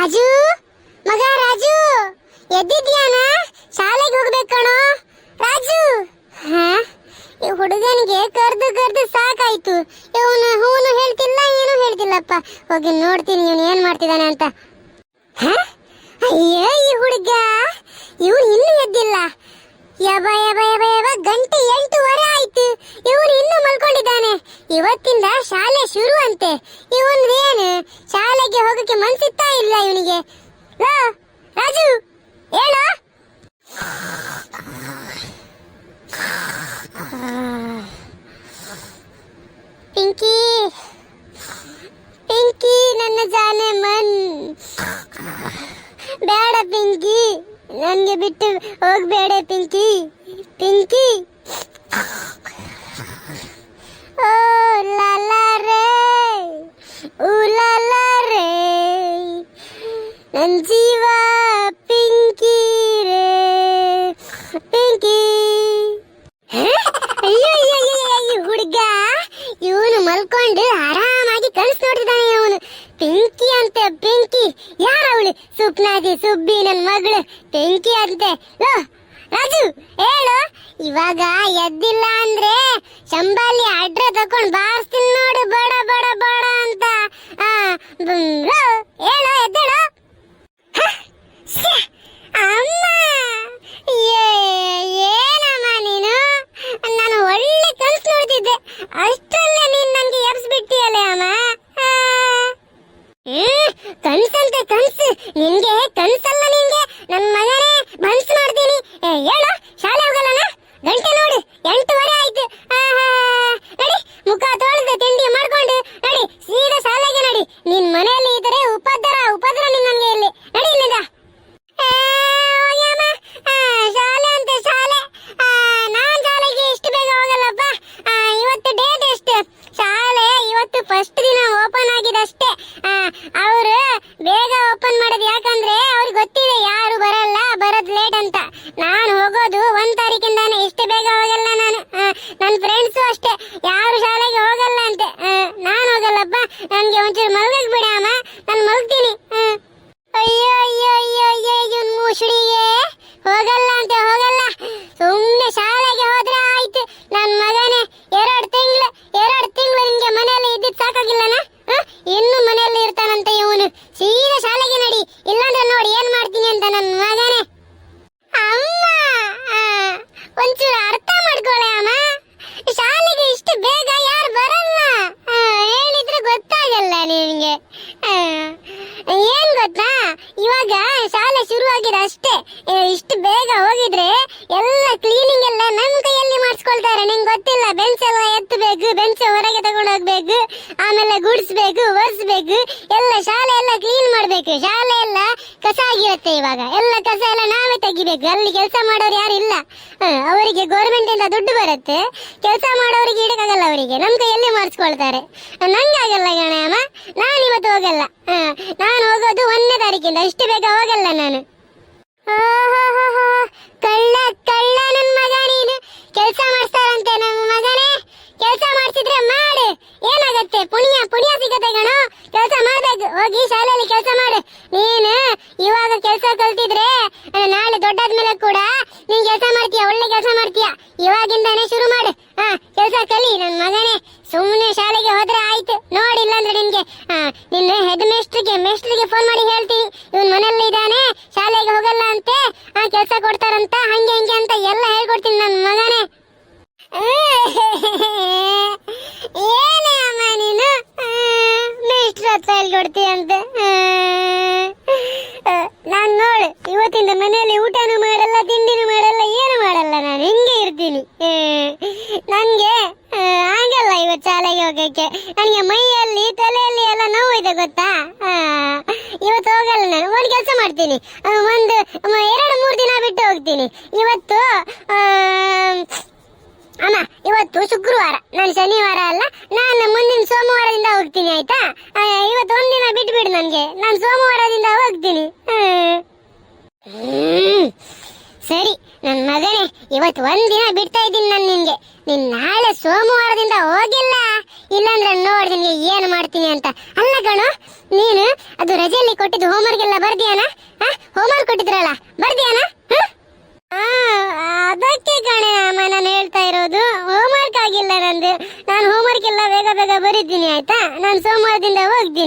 ರಾಜು? ಮಗ ರಾಜು ಎದ್ದಿದ್ಯಾನ ಶಾಲೆಗೆ ಹೋಗ್ಬೇಕು ರಾಜು, ಹಾ? ಈ ಹುಡುಗನಿಗೆ ಕರ್ದು ಕರ್ದು ಸಾಕಾಯ್ತು. ಇವನು ಹೂನು ಹೇಳ್ತಿಲ್ಲ, ಏನು ಹೇಳ್ತಿಲ್ಲಪ್ಪ. ಹೋಗಿ ನೋಡ್ತೀನಿ, ಇವನು ಏನ್ ಮಾಡ್ತಿದ್ದಾನೆ ಅಂತ? ಅಯ್ಯೋ, ಈ ಹುಡುಗ, ಇವನು ಇನ್ನೂ ಎದ್ದಿಲ್ಲ. ಗಂಟೆ ಎಂಟೂವರೆ ಆಯ್ತು. ಇವನು ಇನ್ನೂ ಮಲ್ಕೊಂಡಿದ್ದಾನೆ. ಇವತ್ತಿಂದ ಶಾಲೆ ಶುರು ಅಂತೆ ಇವನ್ ಏನು ಶಾಲೆಗೆ ಹೋಗಕ್ಕೆ ಮನ್ಸಿತ್ತಾ ಇಲ್ಲ ಇವನಿಗೆ. ಲೋ, ರಾಜು ಹೇಳು. ಪಿಂಕಿ ಪಿಂಕಿ ನನ್ನ ಜಾನೆ ಮನ್. ಬೇಡ ಪಿಂಕಿ ನನಗೆ ಬಿಟ್ಟು ಹೋಗ್ಬೇಡ ಪಿಂಕಿ ಪಿಂಕಿ. ಓ ಲಾಲಾ ರೇ. ಊ ರೇ ನನ್ ಜೀವ ಪಿಂಕಿ ರೇ. ಪಿಂಕಿ. ಹುಡುಗ. ಇವನು ಮಲ್ಕೊಂಡು ಆರಾಮಾಗಿ ಕನಸು ನೋಡ್ತಿದ್ದಾನೆ ಅವನು. ಪಿಂಕಿ ಅಂತ, ಪಿಂಕಿ. ಯಾರವಳು ಸುಪ್ನಾದಿ ಸುಬ್ಬಿ ನನ್ನ ಮಗಳು. ಪಿಂಕಿ ಅಂತೆ. ಲೋ, ರಾಜು, ಹೇಳು. ಇವಾಗ ಎದ್ದಿಲ್ಲ ಅಂದ್ರೆ ಶಂಬಾಲಿ ಅಡ್ರೆ ತಕೊಂಡ್ ಬಾರಿಸ್ತೀನಿ ನೋಡು. ಬಡ ಬಡ ಬಡ ಅಂತ ಆ, ಬ್- ಲೋ, ಹೇಳು ಎದ್ದೇಳು ಹ? ಶ್ಯೆ, ಅಮ್ಮ ಏ- ಏನಮ್ಮ ನೀನು ನಾನು ಒಳ್ಳೆ ಕನ್ಸು ಅಷ್ಟಲ್ಲೇ ನೀನ್ ನನ್ಗೆ ಎಬ್ಸ್ಬಿಟ್ಟಿಯಲ್ಲ ಅಮ್ಮ? ಕನ್ಸಂತೆ ಕನ್ಸು. ನಿನ್ಗೆ ಕನ್ಸಲ್ಲ ನಿನ್ಗೆ. ನನ್ ಮಗನೇ ಬನ್ಸ್ ಮಾಡ್ತೀನಿ ಏ, ಹೇಳು ಶಾಲೆ ಹೋಗಲ್ಲನ ಗಂಟೆ ನೋಡು ಎಂಟುವರೆ ಆಯ್ತು ಆಹಾ, ನಡಿ ಮುಖ ತೊಳೆದು ತಿಂಡಿ ಮಾಡ್ಕೊಂಡು ನಡಿ ಸೀದಾ ಶಾಲೆಗೆ ನಡಿ ನಿನ್ ಮನೆಯಲ್ಲಿ ಇದ್ರೆ ಉಪದ್ರ ಉಪದ್ರ ನಿನ್ ನನ್ಗೆ ಇಲ್ಲಿ ನಡಿ ಇಲ್ಲಿಂದ ಏ, ಹೋಗ್ಯಮ್ಮ. ಆ, ಶಾಲೆ ಅಂತೆ ಶಾಲೆ ಆ, ನಾನ್ ಶಾಲೆಗೆ ಇಷ್ಟು ಬೇಗ ಹೋಗಲ್ಲಪ್ಪ ಆ, ಇವತ್ತು ಡೇಟ್ ಎಷ್ಟು ಶಾಲೆ ಇವತ್ತು ಫಸ್ಟ್ ದಿನ ಓಪನ್ ಆಗಿದೆ ಅಷ್ಟೇ ಅವರು ಬೇಗ ಓಪನ್ ಮಾಡೋದು ಯಾಕಂದ್ರೆ ಅವ್ರಿಗೆ ಗೊತ್ತಿದೆ ಯಾರು ಬರಲ್ಲ ಬರೋದ್ ಲೇಟ್ ಅಂತ ನಾನು ಹೋಗೋದು ಒಂದ್ ತಾರೀಕಿಂದಾನೆ ಇಷ್ಟು ಬೇಗ ಹೋಗಲ್ಲ ನಾನು ಆ, ನನ್ನ ಫ್ರೆಂಡ್ಸು ಅಷ್ಟೇ ಯಾರು ಶಾಲೆಗೆ ಹೋಗಲ್ಲ ಅಂತೆ ಆ, ನಾನ್ ಹೋಗಲ್ಲಪ್ಪ ನನ್ಗೆ ಒಂಚೂರು ಮಲ್ಗಕ್ ಬಿಡ ಅಮ್ಮ ನಾನು ಮಲ್ಗ್ತೀನಿ ಆ. ಅಯ್ಯೋ ಅಯ್ಯೋ ಅಯ್ಯೋ ಅಯ್ಯೋ ಇವನ್ ಮುಸುಡಿಗೆ ಹೋಗಲ್ಲ ಅಂತ ಹೋಗಲ್ಲ ಸುಮ್ನೆ ಶಾಲೆಗೆ ಹೋದ್ರೆ ಆಯ್ತು ನನ್ ಮಗನೇ ಎರಡ್ ತಿಂಗಳು ಎರಡ್ ತಿಂಗಳು ನಿಮ್ಗೆ ಮನೆಯಲ್ಲಿ ಇದ್ದಿದ್ ಸಾಕಾಗಿಲ್ಲನ ಹ? ಇನ್ನು ಮನೆಯಲ್ಲಿ ಇರ್ತಾನಂತೆ ಇವನು ಸೀದಾ ಶಾಲೆಗೆ ನಡಿ ಇಲ್ಲಾಂದ್ರೆ ನೋಡಿ ಏನ್ ಮಾಡ್ತೀನಿ ಅಂತ ನನ್ ಮಗನೇ ಅಮ್ಮ ಆ, ಒಂಚೂರು ಅರ್ಥ ಮಾಡ್ಕೊಳೆ ಅಮ್ಮ ಶಾಲೆಗೆ ಇಷ್ಟು ಬೇಗ ಯಾರು ಬರಲ್ಲ ಆ, ಹೇಳಿದ್ರೆ ಗೊತ್ತಾಗಲ್ಲ ನಿನ್ಗೆ ಆ, ಏನ್ ಗೊತ್ತಾ? ಇವಾಗ ಶಾಲೆ ಶುರುವಾಗಿದೆ ಅಷ್ಟೇ. ಇಷ್ಟು ಬೇಗ ಹೋಗಿದ್ರೆ ಎಲ್ಲ ಕ್ಲೀನಿಂಗ್ ಎಲ್ಲ ನಮ್ ಕೈಯಲ್ಲಿ ಮಾಡಿಸ್ಕೊಳ್ತಾರೆ. ನಿಂಗೆ ಗೊತ್ತಿಲ್ಲ ಬೆಂಚ್ ಎಲ್ಲ ಎತ್ತಬೇಕು ಬೆಂಚ್ ಹೊರಗೆ ತಗೊಂಡು ಹೋಗ್ಬೇಕು, ಆಮೇಲೆ ಗುಡಿಸ್ಬೇಕು, ಒರೆಸ್ಬೇಕು. ಎಲ್ಲ ಶಾಲೆ ಎಲ್ಲ ಕ್ಲೀನ್ ಮಾಡ್ಬೇಕು. ಶಾಲೆ ಎಲ್ಲ ಕಸ ಆಗಿರುತ್ತೆ ಇವಾಗ. ಎಲ್ಲ ಕಸ ಎಲ್ಲ ನಾವೇ ತೆಗಿಬೇಕು. ಅಲ್ಲಿ ಕೆಲಸ ಮಾಡೋರು ಯಾರು ಇಲ್ಲ. ಅವರಿಗೆ ಗೌರ್ಮೆಂಟ್ ಇಂದ ದುಡ್ಡು ಬರುತ್ತೆ. ಕೆಲಸ ಮಾಡೋರಿಗೆ ಇಡಕ್ಕಾಗಲ್ಲ ಅವರಿಗೆ. ನಮ್ಮ ಕೈಯಲ್ಲಿ ಮಾಡಿಸ್ಕೊಳ್ತಾರೆ. ನಂಗಾಗಲ್ಲ ಕೆಲಸ ಮಾಡ್ತಾರಂತೆ ನನ್ನ ಮಗನೇ. ಕೆಲಸ ಮಾಡ್ತಿದ್ರೆ ಮಾಡಿ. ಏನಾಗತ್ತೆ? ಪುಣ್ಯ ಪುಣ್ಯ ಸಿಗತ್ತೆ ಕಣೋ. ಕೆಲಸ ಮಾಡ್ಬೇಕು. ಹೋಗಿ ಶಾಲೆಯಲ್ಲಿ ಕೆಲಸ ಮಾಡು. ನೀನು ಇವಾಗ ಕೆಲಸ ಕಲ್ತಿದ್ರೆ ನಾಳೆ ದೊಡ್ಡಾದ್ಮೇಲೆ ಕೂಡ ನೀನ್ ಕೆಲಸ ಮಾಡ್ತೀಯ? ಒಳ್ಳೆ ಕೆಲಸ ಮಾಡ್ತೀಯ? ಇವಾಗಿಂದಾನೆ ಶುರು ಮಾಡು. ಹಾ, ಕೆಲಸ ಕಲಿ ನನ್ ಮಗನೇ. ಸುಮ್ಮನೆ ಶಾಲೆಗೆ ಹೋದ್ರೆ ಆಯ್ತು. ನೋಡಿಲ್ಲ ಅಂದ್ರೆ ನಿನ್ಗೆ ನಿನ್ನ ಹೆಡ್ ಮೇಸ್ಟ್ರಿಗೆ ಮೇಸ್ಟ್ರಿಗೆ ಫೋನ್ ಮಾಡಿ ಹೇಳ್ತೀನಿ ಇವನ್ ಮನೆಯಲ್ಲಿ ಇದ್ದಾನೆ ಶಾಲೆಗೆ ಹೋಗಲ್ಲ ಅಂತೆ ಆ ಕೆಲಸ ಕೊಡ್ತಾರಂತ ಹಂಗೆ ಹಂಗೆ ಅಂತ ಎಲ್ಲ ಹೇಳ್ಕೊಡ್ತೀನಿ ನನ್ ಮಗನೇ ಏನೇ ಅಮ್ಮ ನೀನು ಮೇಸ್ಟ್ರ ಹತ್ರ ಹೇಳ್ಕೊಡ್ತೀಯಂತೆ ನಾನು ನೋಡು, ಇವತ್ತಿಂದ ಮನೆಯಲ್ಲಿ ಊಟನೂ ಮಾಡಲ್ಲ, ತಿಂಡಿನೂ ಮಾಡಲ್ಲ, ಏನು ಮಾಡಲ್ಲ ನಾನು, ಹಿಂಗೆ ಇರ್ತೀನಿ. ನನಗೆ ಆಗಲ್ಲ ಇವತ್ತು ಶಾಲೆಗೆ ಹೋಗಕ್ಕೆ. ನನಗೆ ಮೈಯಲ್ಲಿ, ತಲೆಯಲ್ಲಿ ಎಲ್ಲ ನೋವಿದೆ ಗೊತ್ತಾ? ಇವತ್ತು ಹೋಗಲ್ಲ ನಾನು, ಒಂದು ಕೆಲಸ ಮಾಡ್ತೀನಿ. ಒಂದು ಎರಡು, ಮೂರು ದಿನ ಬಿಟ್ಟು ಹೋಗ್ತೀನಿ. ಇವತ್ತು ಅಮ್ಮ, ಇವತ್ತು ಶುಕ್ರವಾರ, ನಾನು ಶನಿವಾರ ಅಲ್ಲ, ನಾನು ಮುಂದಿನ ಸೋಮವಾರದಿಂದ ಹೋಗ್ತೀನಿ, ಆಯ್ತಾ? ಆ, ದಿನ ಬಿಟ್ಬಿಡು ನನಗೆ. ನಾನು ಸೋಮವಾರದಿಂದ ಹೋಗ್ತೀನಿ. ಹ್ಮ್. ಹ್ಮ್. ಸರಿ ನನ್ನ ಮಗನೇ ಇವತ್ತು ಒಂದಿನ ಬಿಡ್ತಾ ಇದ್ದೀನಿ ನಾನು ನಿನ್ಗೆ. ನೀನ್ ನಾಳೆ ಸೋಮವಾರದಿಂದ ಹೋಗಿಲ್ಲ. ಇಲ್ಲಾಂದ್ರೆ ನೋಡಿ ನಿನ್ಗೆ ಏನು ಮಾಡ್ತೀನಿ ಅಂತ. ಅಲ್ಲ ಕಣು ನೀನು ಅದು ರಜೆಯಲ್ಲಿ ಕೊಟ್ಟಿದ್ದು ಹೋಮ್ವರ್ಕ್ ಎಲ್ಲ ಬರ್ದಿಯಾನ? ಹೋಮ್ವರ್ಕ್ ಕೊಟ್ಟಿದ್ರಲ್ಲ ಬರ್ದಿಯಾನ? ಅದಕ್ಕೆ ಕಣೆ ಅಮ್ಮ ನಾನು ಹೇಳ್ತಾ ಇರೋದು ಹೋಮ್ವರ್ಕ್ ಆಗಿಲ್ಲ ನಂದು. ನಾನು ಹೋಮ್ವರ್ಕ್ ಎಲ್ಲ ಬೇಗ ಬೇಗ ಬರೀತೀನಿ ಆಯ್ತಾ? ನಾನು ಸೋಮವಾರದಿಂದ ಹೋಗ್ತೀನಿ.